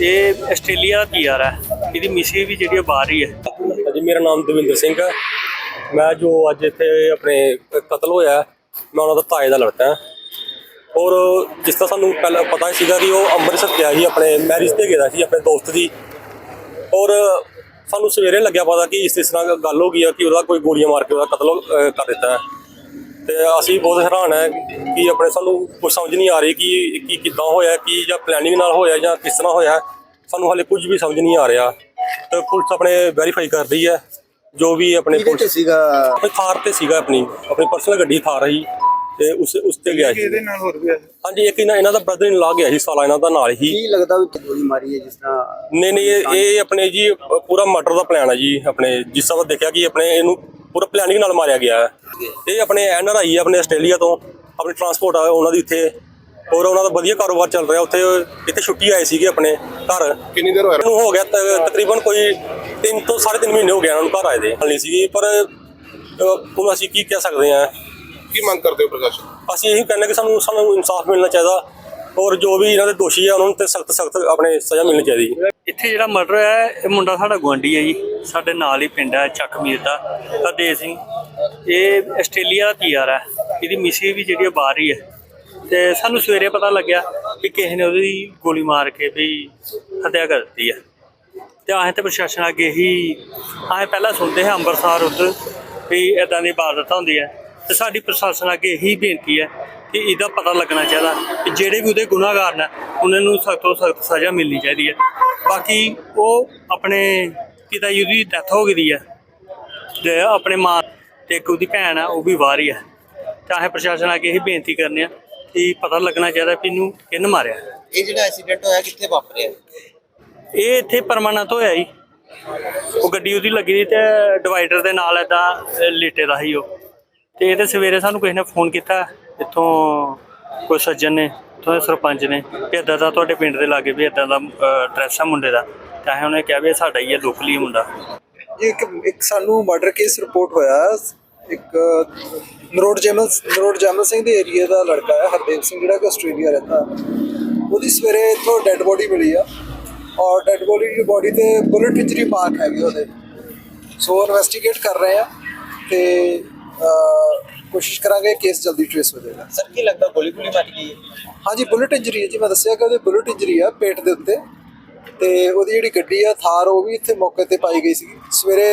ਇਹ ਆਸਟ੍ਰੇਲੀਆ ਦਾ ਪੀਆਰ ਹੈ। ਇਹਦੀ ਮਿਸੀ ਵੀ ਜਿਹੜੀ ਆ ਬਾਹਰ ਹੀ ਹੈ। ਜੀ ਮੇਰਾ ਨਾਮ ਦਵਿੰਦਰ ਸਿੰਘ ਹੈ। ਮੈਂ ਜੋ ਅੱਜ ਇੱਥੇ ਆਪਣੇ ਕਤਲ ਹੋਇਆ ਮੈਂ ਉਹਨਾਂ ਦਾ ਤਾਏ ਦਾ ਲੜਕਾ ਹਾਂ। ਔਰ ਜਿਸ ਤਰ੍ਹਾਂ ਸਾਨੂੰ ਪਹਿਲਾਂ ਪਤਾ ਹੀ ਸੀਗਾ ਕਿ ਉਹ ਅੰਮ੍ਰਿਤਸਰ ਗਿਆ ਸੀ, ਆਪਣੇ ਮੈਰਿਜ ਤੇ ਗਿਆ ਸੀ, ਆਪਣੇ ਦੋਸਤ ਦੀ। ਔਰ ਸਾਨੂੰ ਸਵੇਰੇ ਲੱਗਿਆ ਪਤਾ ਕਿ ਇਸ ਤਰ੍ਹਾਂ ਗੱਲ ਹੋ ਗਈ ਆ ਕਿ ਉਹਦਾ ਕੋਈ ਗੋਲੀਆਂ ਮਾਰ ਕੇ ਉਹਦਾ ਕਤਲ ਕਰ ਦਿੱਤਾ ਹੈ। ਤੇ ਅਸੀਂ ਬਹੁਤ ਹੈਰਾਨ ਹੈ ਕਿ ਆਪਣੇ ਸਾਨੂੰ ਕੁਝ ਸਮਝ ਨਹੀਂ ਆ ਰਹੀ ਕਿ ਕੀ ਕਿੱਦਾਂ ਹੋਇਆ ਕੀ ਜਾਂ ਪਲੈਨਿੰਗ ਨਾਲ ਹੋਇਆ ਜਾਂ ਕਿਸ ਤਰ੍ਹਾਂ ਹੋਇਆ ਸਾਨੂੰ ਹਾਲੇ ਕੁਝ ਵੀ ਸਮਝ ਨਹੀਂ ਆ ਰਿਹਾ। ਤੇ ਪੁਲਿਸ ਆਪਣੇ ਵੈਰੀਫਾਈ ਕਰ ਰਹੀ ਹੈ ਜੋ ਵੀ ਆਪਣੇ ਪੁਲਿਸ ਸੀਗਾ? ਆਪਣੀ ਥਾਰ ਤੇ ਸੀਗਾ ਆਪਣੀ ਆਪਣੀ ਪਰਸਨਲ ਗੱਡੀ ਥਾਰ ਰਹੀ ਤੇ ਉਸ ਉਸ ਤੇ ਗਿਆ ਸੀ। ਇਹਦੇ ਨਾਲ ਹੋਰ ਵੀ ਹਾਂਜੀ ਇੱਕ ਇਹਨਾਂ ਇਹਨਾਂ ਦਾ ਬ੍ਰਦਰ ਇਨ ਲਾ ਗਿਆ ਸੀ ਸਾਲਾ ਇਹਨਾਂ ਦਾ ਨਾਲ ਹੀ। ਕੀ ਲੱਗਦਾ ਵੀ ਗੋਲੀ ਮਾਰੀ ਹੈ ਜਿਸ ਤਰ੍ਹਾਂ ਨਹੀਂ ਨਹੀਂ ਇਹ ਇਹ ਆਪਣੇ ਜੀ ਪੂਰਾ ਮਰਡਰ ਦਾ ਪਲਾਨ ਹੈ ਜੀ ਆਪਣੇ ਜਿਸ ਤਰ੍ਹਾਂ ਦੇਖਿਆ ਕਿ ਆਪਣੇ ਇਹਨੂੰ ਪੂਰਾ ਪਲੈਨਿੰਗ ਨਾਲ ਮਾਰਿਆ ਗਿਆ ਹੈ। ਇਹ ਆਪਣੇ ਐਨਆਰ ਆਈ ਹੈ ਆਪਣੇ ਆਸਟ੍ਰੇਲੀਆ ਤੋਂ ਆਪਣੀ ਟਰਾਂਸਪੋਰਟ ਆ ਉਹਨਾਂ ਦੀ ਇੱਥੇ। ਔਰ ਉਹਨਾਂ ਦਾ ਵਧੀਆ ਕਾਰੋਬਾਰ ਚੱਲ ਰਿਹਾ ਉੱਥੇ ਇੱਥੇ ਛੁੱਟੀ ਆਏ ਸੀਗੇ ਆਪਣੇ ਘਰ। ਕਿੰਨੀ ਦੇਰ ਹੋਇਆ? ਇਹਨੂੰ ਹੋ ਗਿਆ ਤਕਰੀਬਨ ਕੋਈ 3 ਤੋਂ 3.5 ਮਹੀਨੇ ਹੋ ਗਏ ਇਹਨਾਂ ਨੂੰ ਘਰ ਆਏ ਦੇ। ਨਹੀਂ ਸੀਗੀ ਪਰ ਹੁਣ ਅਸੀਂ ਕੀ ਕਹਿ ਸਕਦੇ ਹਾਂ ਕੀ ਮੰਗ ਕਰਦੇ ਹੋ ਪ੍ਰਕਾਸ਼ ਅਸੀਂ ਇਹੀ ਕਹਿੰਦੇ ਕਿ ਸਾਨੂੰ ਸਾਨੂੰ ਇਨਸਾਫ ਮਿਲਣਾ ਚਾਹੀਦਾ ਔਰ ਜੋ ਵੀ ਇਹਨਾਂ ਦੇ ਦੋਸ਼ੀ ਆ ਉਹਨਾਂ ਨੂੰ ਤੇ ਸਖਤ ਸਖਤ ਆਪਣੇ ਸਜ਼ਾ ਮਿਲਣੀ ਚਾਹੀਦੀ। ਇੱਥੇ ਜਿਹੜਾ ਮਰਡਰ ਹੈ ਇਹ ਮੁੰਡਾ ਸਾਡਾ ਗੁਆਂਢੀ ਹੈ ਜੀ। ਸਾਡੇ ਨਾਲ ਹੀ ਪਿੰਡ ਹੈ ਚੱਕਮੀਰ ਦਾ। ਹਰਦੇਵ ਸਿੰਘ। ਇਹ ਆਸਟ੍ਰੇਲੀਆ ਦਾ ਪੀਆਰ ਹੈ। ਇਹਦੀ ਮਿਸੀ ਵੀ ਜਿਹੜੀ ਆ ਬਾਹਰ ਹੀ ਹੈ। ਤੇ ਸਾਨੂੰ ਸਵੇਰੇ ਪਤਾ ਲੱਗਿਆ ਕਿ ਕਿਸੇ ਨੇ ਉਹਦੀ ਗੋਲੀ ਮਾਰ ਕੇ ਵੀ ਹੱਤਿਆ ਕਰ ਦਿੱਤੀ ਹੈ। ਤੇ ਆਹ ਤੇ ਪ੍ਰਸ਼ਾਸਨ ਅੱਗੇ ਹੀ ਆਹ ਪਹਿਲਾਂ ਸੁਣਦੇ ਹਾਂ ਅੰਮ੍ਰਿਤਸਰ ਉੱਧਰ ਵੀ ਇਦਾਂ ਦੀ ਇਬਾਦਤ ਹੁੰਦੀ ਹੈ। ਤੇ ਸਾਡੀ ਪ੍ਰਸ਼ਾਸਨ ਅੱਗੇ ਇਹੀ ਬੇਨਤੀ ਹੈ ਕਿ ਇਹਦਾ ਪਤਾ ਲੱਗਣਾ ਚਾਹੀਦਾ ਕਿ ਜਿਹੜੇ ਵੀ ਉਹਦੇ ਗੁਨਾਹਗਾਰ ਨੇ, ਉਹਨਾਂ ਨੂੰ ਸਖਤ ਤੋਂ ਸਖਤ ਸਜ਼ਾ ਮਿਲਣੀ ਚਾਹੀਦੀ ਹੈ। ਬਾਕੀ ਉਹ ਆਪਣੇ ਪਿਤਾ ਜੀ ਦੀ ਡੈਥ ਹੋ ਗਈ ਹੈ। ਤੇ ਆਪਣੇ ਮਾਂ ਤੇ ਇੱਕ ਉਹਦੀ ਭੈਣ ਆ ਉਹ ਵੀ ਬਾਹਰ ਹੀ ਹੈ ਚਾਹੇ ਪ੍ਰਸ਼ਾਸਨ ਅੱਗੇ ਇਹੀ ਬੇਨਤੀ ਕਰਨੀ ਆ ਕਿ ਪਤਾ ਲੱਗਣਾ ਚਾਹੀਦਾ ਵੀ ਇਹਨੂੰ ਕਿਹਨ ਮਾਰਿਆ। ਇਹ ਜਿਹੜਾ ਐਕਸੀਡੈਂਟ ਹੋਇਆ ਕਿੱਥੇ ਵਾਪਰਿਆ? ਇਹ ਇੱਥੇ ਪਰਮਾਨੈਂਟ ਹੋਇਆ ਜੀ। ਉਹ ਗੱਡੀ ਉਹਦੀ ਲੱਗੀ ਸੀ ਤੇ ਡਿਵਾਈਡਰ ਦੇ ਨਾਲ ਏਦਾਂ ਲੇਟੇ ਦਾ ਸੀ ਉਹ। ਤੇ ਇਹ ਤੇ ਸਵੇਰੇ ਸਾਨੂੰ ਕਿਸੇ ਨੇ ਫੋਨ ਕੀਤਾ ਇੱਥੋਂ ਕੋਈ ਸੱਜਣ ਨੇ ਦੇ ਸਰਪੰਚ ਨੇ ਕਿ ਏਦਾਂ ਦਾ ਤੁਹਾਡੇ ਪਿੰਡ ਦੇ ਲਾਗੇ ਵੀ ਏਦਾਂ ਦਾ ਐਡਰੈਸ ਆ ਮੁੰਡੇ ਦਾ। ਤਾਂ ਉਹਨੇ ਕਿਹਾ ਵੀ ਸਾਡਾ ਹੀ ਹੈ ਲੋਕਲੀ ਮੁੰਡਾ। ਇੱਕ ਇੱਕ ਸਾਨੂੰ ਮਰਡਰ ਕੇਸ ਰਿਪੋਰਟ ਹੋਇਆ। ਇੱਕ ਨਰੋਡ ਜੈਮਲ ਨਰੋਡ ਜੈਮਲ ਸਿੰਘ ਦੇ ਏਰੀਆ ਦਾ ਲੜਕਾ ਹੈ ਹਰਦੇਵ ਸਿੰਘ ਜਿਹੜਾ ਕਿ ਆਸਟ੍ਰੇਲੀਆ ਰਹਿੰਦਾ ਉਹਦੀ ਸਵੇਰੇ ਇੱਥੋਂ ਡੈੱਡ ਬੋਡੀ ਮਿਲੀ ਆ ਔਰ ਡੈੱਡ ਬੋਡੀ ਦੀ ਬੋਡੀ ਤੇ ਬੁਲਟ ਇੰਜਰੀ ਮਾਰਕ ਹੈਗੇ ਉਹਦੇ। ਸੋ ਇਨਵੈਸਟੀਗੇਟ ਕਰ ਰਹੇ ਆ ਤੇ ਕੋਸ਼ਿਸ਼ ਕਰਾਂਗੇ ਕੇਸ ਜਲਦੀ ਟ੍ਰੇਸ ਹੋ ਜਾਏਗਾ। ਸਰ ਕੀ ਲੱਗਦਾ ਗੋਲੀ ਗੋਲੀ ਮਾਰੀ ਗਈ ਹਾਂਜੀ ਬੁਲਟ ਇੰਜਰੀ ਹੈ ਜੀ ਮੈਂ ਦੱਸਿਆ ਕਿ ਉਹਦੇ ਬੁਲਟ ਇੰਜਰੀ ਆ ਪੇਟ ਦੇ ਉੱਤੇ। ਤੇ ਉਹਦੀ ਜਿਹੜੀ ਗੱਡੀ ਆ ਥਾਰ ਉਹ ਵੀ ਇੱਥੇ ਮੌਕੇ ਤੇ ਪਾਈ ਗਈ ਸੀ ਸਵੇਰੇ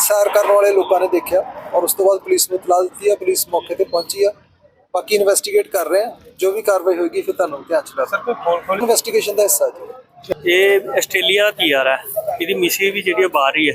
ਸੈਰ ਕਰਨ ਵਾਲੇ ਲੋਕਾਂ ਨੇ ਦੇਖਿਆ ਔਰ ਉਸ ਤੋਂ ਬਾਅਦ ਪੁਲਿਸ ਨੂੰ ਇਤਲਾਹ ਦਿੱਤੀ ਆ ਪੁਲਿਸ ਮੌਕੇ ਤੇ ਪਹੁੰਚੀ ਆ। ਬਾਕੀ ਇਨਵੈਸਟੀਗੇਟ ਕਰ ਰਹੇ ਆ ਜੋ ਵੀ ਕਾਰਵਾਈ ਹੋਏਗੀ ਫਿਰ ਤੁਹਾਨੂੰ ਧਿਆਨ ਚ ਦੱਸ ਕੋਈ ਫੋਨ ਫੋਨ ਇਨਵੈਸਟੀਗੇਸ਼ਨ ਦਾ ਹਿੱਸਾ ਜੀ। ਇਹ ਆਸਟ੍ਰੇਲੀਆ ਦਾ ਪੀਆਰ ਹੈ ਇਹਦੀ ਮਿਸੀ ਵੀ ਜਿਹੜੀ ਆ ਬਾਹਰ ਹੀ ਹੈ